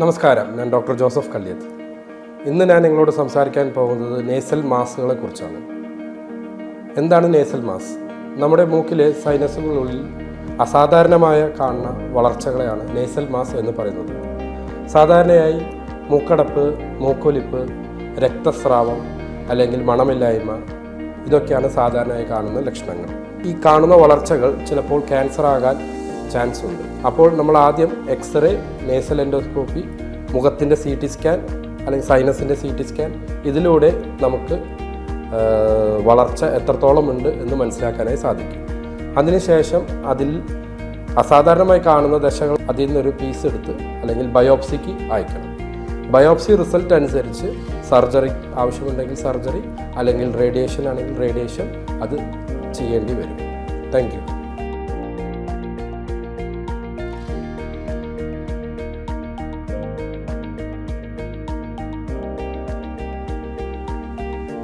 നമസ്കാരം. ഞാൻ doctor Joseph കല്യത്ത് ഇന്ന് ഞാൻ നിങ്ങളോട് സംസാരിക്കാൻ പോകുന്നത് നേസൽ മാസ്കുകളെ കുറിച്ചാണ്. എന്താണ് നേസൽ മാസ് നമ്മുടെ മൂക്കിലെ സൈനസുകളിൽ അസാധാരണമായ കാണുന്ന വളർച്ചകളെയാണ് നേസൽ മാസ് എന്ന് പറയുന്നത്. സാധാരണയായി മൂക്കടപ്പ് മൂക്കൊലിപ്പ് രക്തസ്രാവം അല്ലെങ്കിൽ മണമില്ലായ്മ ഇതൊക്കെയാണ് സാധാരണയായി കാണുന്ന ലക്ഷണങ്ങൾ. ഈ കാണുന്ന വളർച്ചകൾ ചിലപ്പോൾ ക്യാൻസർ ആകാൻ ചാൻസ് ഉണ്ട് അപ്പോൾ നമ്മൾ ആദ്യം എക്സ്റേ നേസൽ എൻഡോസ്കോപ്പി മുഖത്തിന്റെ സി ടി സ്കാൻ അല്ലെങ്കിൽ സൈനസിന്റെ സി ടി സ്കാൻ ഇതിലൂടെ നമുക്ക് വളർച്ച എത്രത്തോളം ഉണ്ട് എന്ന് മനസ്സിലാക്കാനായി സാധിക്കും. അതിനുശേഷം അതിൽ അസാധാരണമായി കാണുന്ന ദശകൾ അതിൽ നിന്നൊരു പീസ് എടുത്ത് അല്ലെങ്കിൽ ബയോപ്സിക്ക് അയക്കണം. ബയോപ്സി റിസൾട്ട് അനുസരിച്ച് സർജറി ആവശ്യമുണ്ടെങ്കിൽ സർജറി അല്ലെങ്കിൽ റേഡിയേഷൻ ആണെങ്കിൽ റേഡിയേഷൻ അത് ചെയ്യേണ്ടി വരും. താങ്ക്